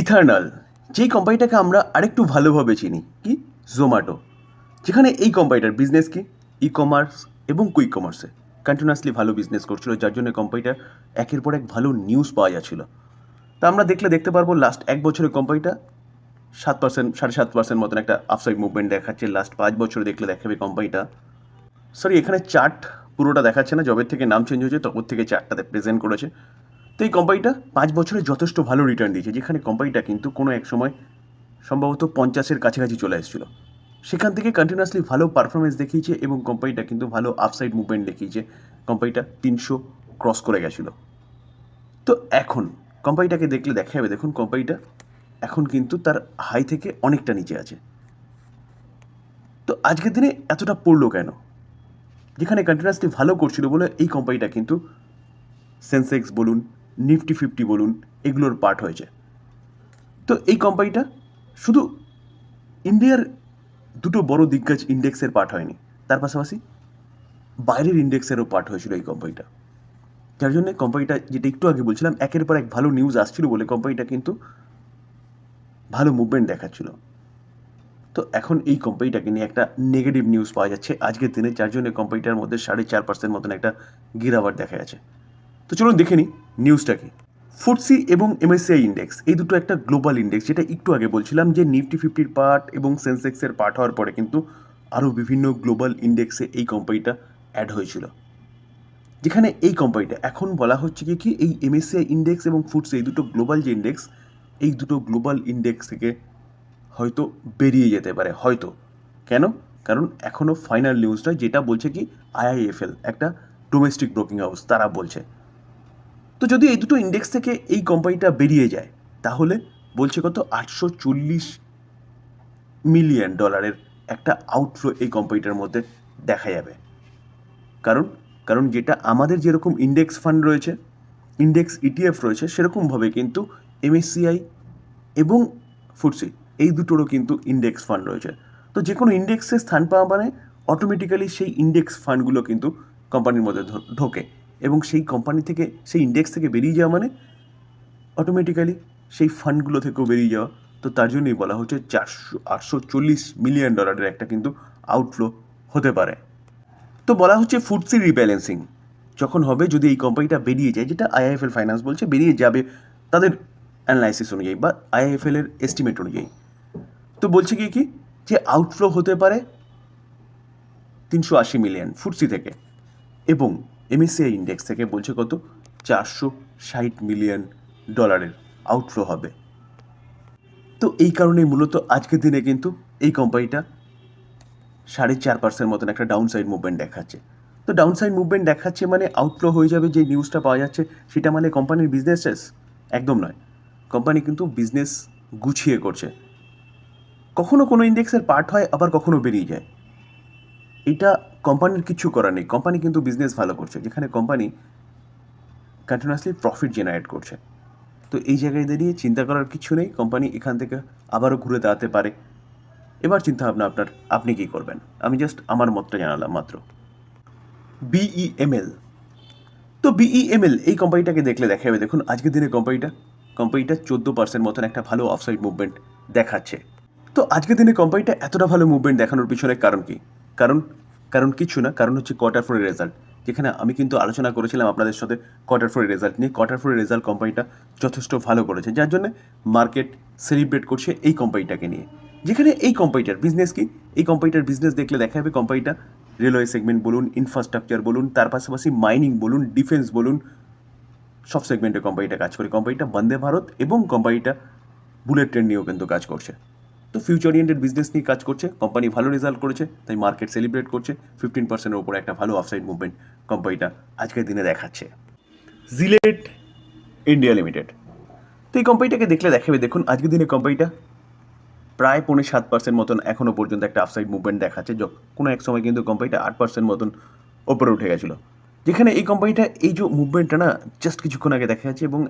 ইথার্নাল, যেই কোম্পানিটাকে আমরা আরেকটু ভালোভাবে চিনি, কি? জোম্যাটো যেখানে এই কোম্পানিটার বিজনেস কি? ই কমার্স এবং কুইক কমার্সে কন্টিনিউয়াসলি ভালো বিজনেস করছিল, যার জন্য কোম্পানিটা একের পর এক ভালো নিউজ পাওয়া যাচ্ছিল। তা আমরা দেখলে দেখতে পারব লাস্ট এক বছরে কোম্পানিটা সাত পার্সেন্ট সাড়ে সাত পার্সেন্ট মতন একটা আপসাইড মুভমেন্ট দেখাচ্ছে। লাস্ট পাঁচ বছরে দেখলে দেখাবে কোম্পানিটা সরি এখানে চার্ট পুরোটা দেখাচ্ছে না জবের থেকে নাম চেঞ্জ হয়েছে, তখন থেকে চার্টটাতে প্রেজেন্ট করেছে। তো এই কোম্পানিটা পাঁচ বছরে যথেষ্ট ভালো রিটার্ন দিয়েছে, যেখানে কোম্পানিটা কিন্তু কোনো এক সময় সম্ভবত পঞ্চাশের কাছাকাছি চলে এসেছিল। সেখান থেকে কন্টিনিউয়াসলি ভালো পারফরমেন্স দেখিয়েছে এবং কোম্পানিটা কিন্তু ভালো আপসাইড মুভমেন্ট দেখিয়েছে। কোম্পানিটা তিনশো ক্রস করে গেছিল। তো এখন কোম্পানিটাকে দেখলে দেখা যাবে, দেখুন কোম্পানিটা এখন কিন্তু তার হাই থেকে অনেকটা নিচে আছে। তো আজকের দিনে এতটা পড়ল কেন? যেখানে কন্টিনিউয়াসলি ভালো করছিল বলে এই কোম্পানিটা কিন্তু সেন্সেক্স বলুন নিফটি ফিফটি বলুন, এগুলোর পার্ট হয়েছে। তো এই কোম্পানিটা শুধু ইন্ডিয়ার দুটো বড় দিগ্গজ ইন্ডেক্সের পার্ট হয়নি, তার পাশাপাশি বাইরের ইন্ডেক্সেরও পার্ট হয়েছিল এই কোম্পানিটা। যার জন্য কোম্পানিটা, যেটা একটু আগে বলছিলাম, একের পর এক ভালো নিউজ আসছিল বলে কোম্পানিটা কিন্তু ভালো মুভমেন্ট দেখাচ্ছিল। তো এখন এই কোম্পানিটাকে নিয়ে একটা নেগেটিভ নিউজ পাওয়া যাচ্ছে আজকের দিনে, যার জন্য কোম্পানিটার মধ্যে সাড়ে চার পার্সেন্ট মতন একটা গিরাওয়ার দেখা যাচ্ছে। তো চলুন দেখে নিই নিউজটা কি? ফুটসি এবং এমএসসিআই ইন্ডেক্স এই দুটো একটা গ্লোবাল ইন্ডেক্স যেটা একটু আগে বলছিলাম যে নিফটি ফিফটির পার্ট এবং সেন্সেক্সের পার্ট হওয়ার পরে কিন্তু আরও বিভিন্ন গ্লোবাল ইন্ডেক্সে এই কোম্পানিটা অ্যাড হয়েছিল। যেখানে এই কোম্পানিটা এখন বলা হচ্ছে কি কি এই এমএসসিআই ইন্ডেক্স এবং ফুডস এই দুটো গ্লোবাল যে ইন্ডেক্স এই দুটো গ্লোবাল ইন্ডেক্স থেকে হয়তো বেরিয়ে যেতে পারে, হয়তো। কেন? কারণ এখনও ফাইনাল নিউজটা যেটা বলছে কি আইআইএফএল একটা ডোমেস্টিক ব্রোকিং হাউস তারা বলছে। তো যদি এই দুটো ইন্ডেক্স থেকে এই কোম্পানিটা বেরিয়ে যায়, তাহলে বলছে কত? আটশো চল্লিশ মিলিয়ন ডলারের একটা আউটফ্লো এই কোম্পানিটার মধ্যে দেখা যাবে। কারণ কারণ যেটা আমাদের যেরকম ইন্ডেক্স ফান্ড রয়েছে ইন্ডেক্স ইটিএফ রয়েছে, সেরকমভাবে কিন্তু এমএসসিআই এবং ফুটসি এই দুটোরও কিন্তু ইন্ডেক্স ফান্ড রয়েছে। তো যে কোনো ইন্ডেক্সে স্থান পাওয়া মানে অটোমেটিক্যালি সেই ইন্ডেক্স ফান্ডগুলো কিন্তু কোম্পানির মধ্যে ঢোকে। এবং সেই কোম্পানি থেকে, সেই ইন্ডেক্স থেকে বেরিয়ে যাওয়া মানে অটোমেটিক্যালি সেই ফান্ডগুলো থেকেও বেরিয়ে যাওয়া। তো তার জন্যই বলা হচ্ছে চারশো, আটশো চল্লিশ মিলিয়ন ডলারের একটা কিন্তু আউটফ্লো হতে পারে। তো বলা হচ্ছে ফুডসি রিব্যালেন্সিং যখন হবে, যদি এই কোম্পানিটা বেরিয়ে যায়, যেটা আইআইএফএল ফাইন্যান্স বলছে, বেরিয়ে যাবে তাদের অ্যানালাইসিস অনুযায়ী বা আইআইএফএল এর এস্টিমেট অনুযায়ী। তো বলছে কি কি? যে আউটফ্লো হতে পারে তিনশো আশি মিলিয়ন ফুডসি থেকে। এবং এমএসসিআই ইন্ডেক্স থেকে বলছে কত? চারশো ষাট মিলিয়ন ডলারের আউটফ্লো হবে। তো এই কারণে মূলত আজকের দিনে কিন্তু এই কোম্পানিটা সাড়ে চার পার্সেন্ট মতন একটা ডাউন সাইড মুভমেন্ট দেখাচ্ছে। তো ডাউন সাইড মুভমেন্ট দেখাচ্ছে মানে আউটফ্লো হয়ে যাবে যে নিউজটা পাওয়া যাচ্ছে, সেটা মানে কোম্পানির বিজনেস শেষ একদম নয়। কোম্পানি কিন্তু বিজনেস গুছিয়ে করছে। কখনো কোনো ইন্ডেক্সের পার্ট হয়, আবার কখনো বেরিয়ে যায়। এটা কোম্পানির কিছু করার নেই। কোম্পানি কিন্তু বিজনেস ভালো করছে। যেখানে কোম্পানি কন্টিনিউয়াসলি প্রফিট জেনারেট করছে। তো এই জায়গায় দাঁড়িয়ে চিন্তা করার কিছু নেই। কোম্পানি এখান থেকে আবারও ঘুরে দাঁড়াতে পারে। এবার চিন্তা ভাবনা আপনার, আপনি কী করবেন? আমি জাস্ট আমার মতটা জানালাম মাত্র। বিইএমএল তো বিইএমএল এই কোম্পানিটাকে দেখলে দেখা যাবে। দেখুন, আজকের দিনে কোম্পানিটা কোম্পানিটা চোদ্দ পার্সেন্ট মতন একটা ভালো অফসাইড মুভমেন্ট দেখাচ্ছে। তো আজকের দিনে কোম্পানিটা এতটা ভালো মুভমেন্ট দেখানোর পিছনে কারণ কি? কারণ কারণ কিছু না, কারণ হচ্ছে কোয়ার্টার ফোরের রেজাল্ট যেখানে আমি কিন্তু আলোচনা করেছিলাম আপনাদের সাথে কোয়ার্টার ফোরের রেজাল্ট নিয়ে। কোয়ার্টার ফোরের রেজাল্ট কোম্পানিটা যথেষ্ট ভালো করেছে, যার জন্য মার্কেট সেলিব্রেট করছে এই কোম্পানিটাকে নিয়ে। যেখানে এই কোম্পানিটার বিজনেস কি? এই কোম্পানিটার বিজনেস দেখলে দেখা যাবে কোম্পানিটা রেলওয়ে সেগমেন্ট বলুন ইনফ্রাস্ট্রাকচার বলুন, তার পাশাপাশি মাইনিং বলুন ডিফেন্স বলুন, সব সেগমেন্টে কোম্পানিটা কাজ করে। কোম্পানিটা বন্দে ভারত এবং কোম্পানিটা বুলেট ট্রেন নিয়েও কিন্তু কাজ করছে। তো ফিউচার ওরিয়েন্টেড বিজনেস নিয়ে কাজ করছে কোম্পানি ভালো রেজাল্ট করেছে, তাই মার্কেট সেলিব্রেট করছে ফিফটিন পার্সেন্টের উপরে একটা ভালো অফসাইড মুভমেন্ট কোম্পানিটা আজকের দিনে দেখাচ্ছে। জিলেট ইন্ডিয়া লিমিটেড তো এই কোম্পানিটাকে দেখলে দেখাবে, দেখুন আজকের দিনে কোম্পানিটা প্রায় পৌনে সাত পার্সেন্ট মতন এখনও পর্যন্ত একটা আফসাইড মুভমেন্ট দেখাচ্ছে কোনো এক সময় কিন্তু কোম্পানিটা আট পার্সেন্ট মতন ওপরে উঠে গেছিল। যেখানে এই কোম্পানিটা এই যে মুভমেন্টটা না জাস্ট কিছুক্ষণ আগে দেখা যাচ্ছে এবং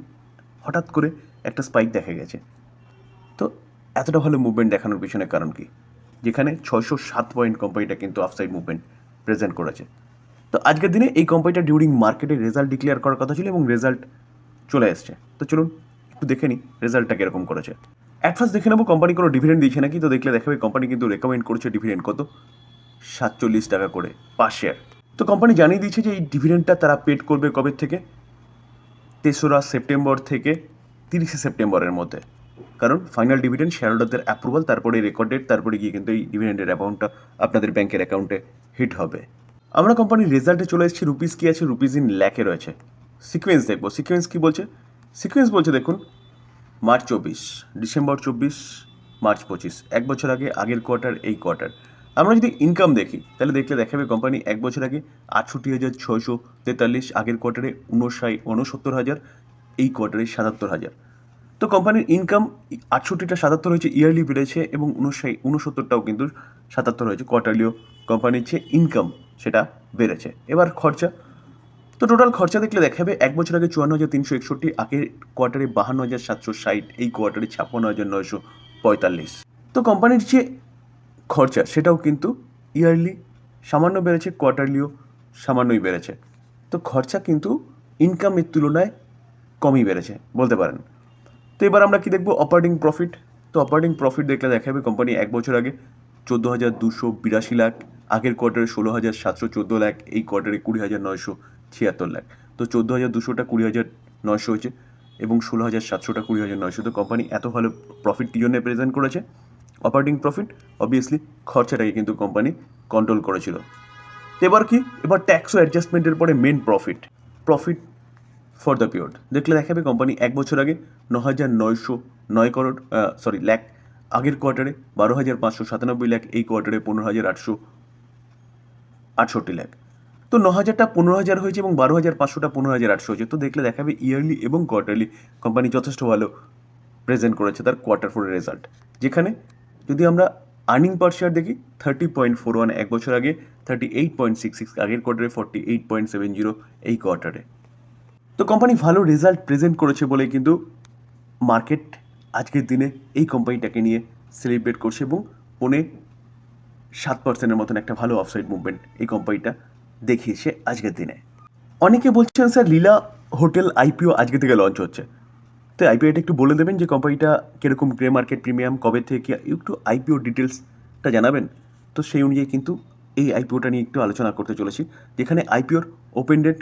হঠাৎ করে একটা স্পাইক দেখা গেছে। তো এতটা ভালো মুভমেন্ট দেখানোর পিছনে কারণ কি? যেখানে ছয়শো সাত পয়েন্ট কোম্পানিটা কিন্তু আফসাইড মুভমেন্ট প্রেজেন্ট করেছে। তো আজকের দিনে এই কোম্পানিটা ডিউরিং মার্কেটে রেজাল্ট ডিক্লেয়ার করার কথা ছিল এবং রেজাল্ট চলে এসছে। তো চলুন, একটু দেখে নিই রেজাল্টটা কীরকম করেছে। অ্যাট ফার্স্ট দেখে নেব কোম্পানি কোনো ডিভিডেন্ড দিচ্ছে নাকি? তো দেখলে দেখাবে কোম্পানি কিন্তু রেকমেন্ড করছে ডিভিডেন্ড কত? সাতচল্লিশ টাকা করে পার শেয়ার তো কোম্পানি জানিয়ে দিয়েছে যে এই ডিভিডেন্ডটা তারা পেড করবে কবে থেকে? তেসরা সেপ্টেম্বর থেকে তিরিশে সেপ্টেম্বরের মধ্যে। কারণ ফাইনাল ডিভিডেন্ড শেয়ার হোল্ডারদের অ্যাপ্রুভাল তারপরে রেকর্ড ডেট তারপরে গিয়ে কিন্তু এই ডিভিডেন্ডের অ্যামাউন্টটা আপনাদের ব্যাংকের অ্যাকাউন্টে হিট হবে। আমরা কোম্পানির রেজাল্টে চলে এসেছি রুপিস কী আছে রুপিস ইন ল্যাকে রয়েছে। সিকোয়েন্স দেখব সিকোয়েন্স কী বলছে? সিকোয়েন্স বলছে দেখুন, মার্চ চব্বিশ, ডিসেম্বর চব্বিশ, মার্চ পঁচিশ, এক বছর আগে, আগের কোয়ার্টার এই কোয়ার্টার আমরা যদি ইনকাম দেখি, তাহলে দেখলে দেখাবে কোম্পানি এক বছর আগে আটষট্টি হাজার ছয়শো তেতাল্লিশ, আগের কোয়ার্টারে উনষাট উনসত্তর হাজার, এই কোয়ার্টারে সাতাত্তর হাজার। তো কোম্পানির ইনকাম আটষট্টিটা সাতাত্তর হয়েছে ইয়ারলি বেড়েছে এবং উনষাট, উনসত্তরটাও কিন্তু সাতাত্তর হয়েছে কোয়ার্টারলিও কোম্পানির যে ইনকাম সেটা বেড়েছে। এবার খরচা। তো টোটাল খরচা দেখলে দেখাবে, এক বছর আগে চুয়ান্ন হাজার তিনশো একষট্টি, আগের কোয়ার্টারে বাহান্ন হাজার সাতশো ষাট, এই কোয়ার্টারে ছাপ্পান্ন হাজার নয়শো পঁয়তাল্লিশ। তো কোম্পানির যে খরচা সেটাও কিন্তু ইয়ারলি সামান্য বেড়েছে কোয়ার্টারলিও সামান্যই বেড়েছে। তো খরচা কিন্তু ইনকামের তুলনায় কমই বেড়েছে, বলতে পারেন। তো এবার আমরা কি দেখব? অপারেটিং প্রফিট তো অপারেটিং প্রফিট দেখলে দেখাবে কোম্পানি এক বছর আগে চোদ্দ হাজার দুশো বিরাশি লাখ, আগের কোয়ার্টারে ষোলো হাজার সাতশো চোদ্দ লাখ, এই কোয়ার্টারে কুড়ি হাজার নয়শো ছিয়াত্তর লাখ। তো চোদ্দ হাজার দুশোটা কুড়ি হাজার নয়শো হয়েছে এবং ষোলো হাজার সাতশোটা কুড়ি হাজার নয়শো। তো কোম্পানি এত ভালো প্রফিট কী জন্য প্রেজেন্ট করেছে? অপারেটিং প্রফিট অবভিয়াসলি খরচাটাকে কিন্তু কোম্পানি কন্ট্রোল করেছিল। এবার কি? এবার ট্যাক্স অ্যাডজাস্টমেন্টের পরে main profit profit for the period দেখলে দেখাবে কোম্পানি এক বছর আগে ন হাজার নয়শো নয় করোড় সরি ল্যাক আগের কোয়ার্টারে বারো হাজার পাঁচশো সাতানব্বই লাখ এই কোয়ার্টারে পনেরো হাজার আটশো আটষট্টি লাখ তো ন হাজারটা পনেরো হাজার হয়েছে এবং বারো হাজার পাঁচশোটা পনেরো হাজার আটশো হয়েছে। তো দেখলে দেখাবে ইয়ারলি এবং কোয়ার্টারলি কোম্পানি যথেষ্ট ভালো প্রেজেন্ট করেছে তার কোয়ার্টার ফোরের রেজাল্ট যেখানে যদি আমরা আর্নিং পার শেয়ার দেখি থার্টি পয়েন্ট ফোর ওয়ান এক বছর আগে thirty eight point six six আগের কোয়ার্টারে forty eight point seven zero এই কোয়ার্টারে তো কোম্পানি ভালো রেজাল্ট প্রেজেন্ট করেছে বলে কিন্তু মার্কেট আজকের দিনে এই কোম্পানিটাকে নিয়ে সেলিব্রেট করছে এবং পৌনে সাত পার্সেন্টের মতন একটা ভালো অফসাইড মুভমেন্ট এই কোম্পানিটা দেখিয়েছে আজকের দিনে। অনেকে বলছেন, স্যার, লীলা হোটেল আইপিও আজকে থেকে লঞ্চ হচ্ছে। তো আইপিওটা একটু বলে দেবেন যে কোম্পানিটা কীরকম গ্রে মার্কেট প্রিমিয়াম কবে থেকে একটু আইপিও ডিটেলসটা জানাবেন? তো সেই অনুযায়ী কিন্তু এই আইপিওটা নিয়ে একটু আলোচনা করতে চলেছি, যেখানে আইপিওর ওপেন ডেট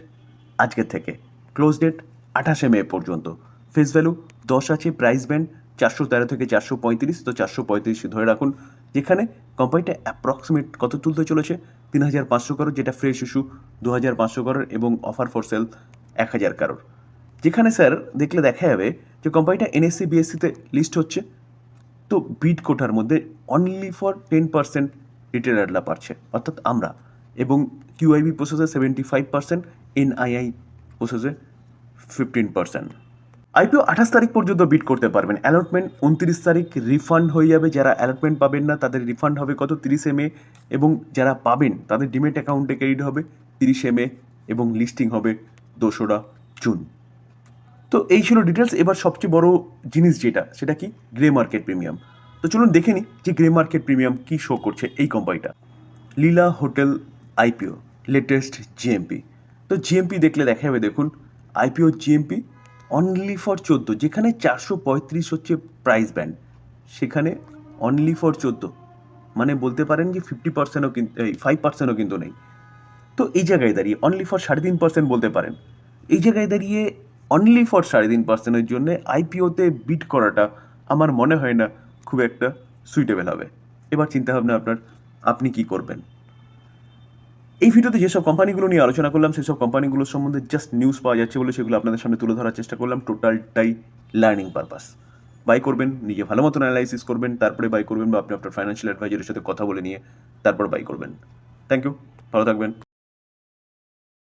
আজকের থেকে। ক্লোজ ডেট আঠাশে মে পর্যন্ত। ফেস ভ্যালু দশ আছে, প্রাইস ব্যান্ড চারশো তেরো থেকে চারশো পঁয়ত্রিশ। তো চারশো পঁয়ত্রিশ ধরে রাখুন। যেখানে কোম্পানিটা অ্যাপ্রক্সিমেট কত তুলতে চলেছে? তিন হাজার পাঁচশো কারোর, যেটা ফ্রেশ ইস্যু দু হাজার পাঁচশো করোর এবং অফার ফর সেল এক হাজার কারোর। যেখানে স্যার দেখলে দেখা যাবে যে কোম্পানিটা এনএসসি বিএসসিতে লিস্ট হচ্ছে। তো বিড কোটার মধ্যে অনলি ফর টেন পার্সেন্ট রিটেলাররা পাচ্ছে অর্থাৎ আমরা। এবং কিউআইবি প্রসেসে সেভেন্টি ফাইভ পার্সেন্ট এনআইআই প্রসেসে ফিফটিন পার্সেন্ট আইপিও আঠাশ তারিখ পর্যন্ত বিট করতে পারবেন। অ্যালটমেন্ট উনত্রিশ তারিখ রিফান্ড হয়ে যাবে। যারা অ্যালটমেন্ট পাবেন না, তাদের রিফান্ড হবে কত? তিরিশে মে। এবং যারা পাবেন, তাদের ডিমেট অ্যাকাউন্টে ক্রেডিট হবে তিরিশে মে। এবং লিস্টিং হবে দোসরা জুন। তো এই ছিল ডিটেলস এবার সবচেয়ে বড় জিনিস যেটা, সেটা কি? গ্রে মার্কেট প্রিমিয়াম তো চলুন দেখে নিই যে গ্রে মার্কেট প্রিমিয়াম কী শো করছে এই কোম্পানিটা Leela hotel IPO latest GMP তো জিএমপি দেখলে দেখা যাবে দেখুন আইপিও জিএমপি অনলি ফর চোদ্দ। যেখানে চারশো পঁয়ত্রিশ হচ্ছে প্রাইস ব্যান্ড সেখানে অনলি ফর চোদ্দ। মানে বলতে পারেন যে ফিফটি পার্সেন্টও কিন্তু ফাইভ পার্সেন্টও কিন্তু নেই। তো এই জায়গায় দাঁড়িয়ে অনলি ফর সাড়ে তিন পার্সেন্ট বলতে পারেন। এই জায়গায় দাঁড়িয়ে অনলি ফর সাড়ে তিন পার্সেন্টের জন্য আইপিওতে বিট করাটা আমার মনে হয় না খুব একটা সুইটেবল হবে। এবার চিন্তাভাবনা আপনার, আপনি কি করবেন? এই ভিডিওতে যেসব কোম্পানিগুলো নিয়ে আলোচনা করলাম, সেসব কোম্পানিগুলোর সম্বন্ধে জাস্ট নিউজ পাওয়া যাচ্ছে বলে সেগুলো আপনাদের সামনে তুলে ধরার চেষ্টা করলাম। টোটালটাই লার্নিং পারপাস বাই করবেন, নিজে ভালো মতন অ্যানালাইসিস করবেন, তারপরে বাই করবেন বা আপনি আপনার ফাইন্যান্সিয়াল অ্যাডভাইজারের সাথে কথা বলে নিয়ে তারপর বাই করবেন। থ্যাংক ইউ ভালো থাকবেন।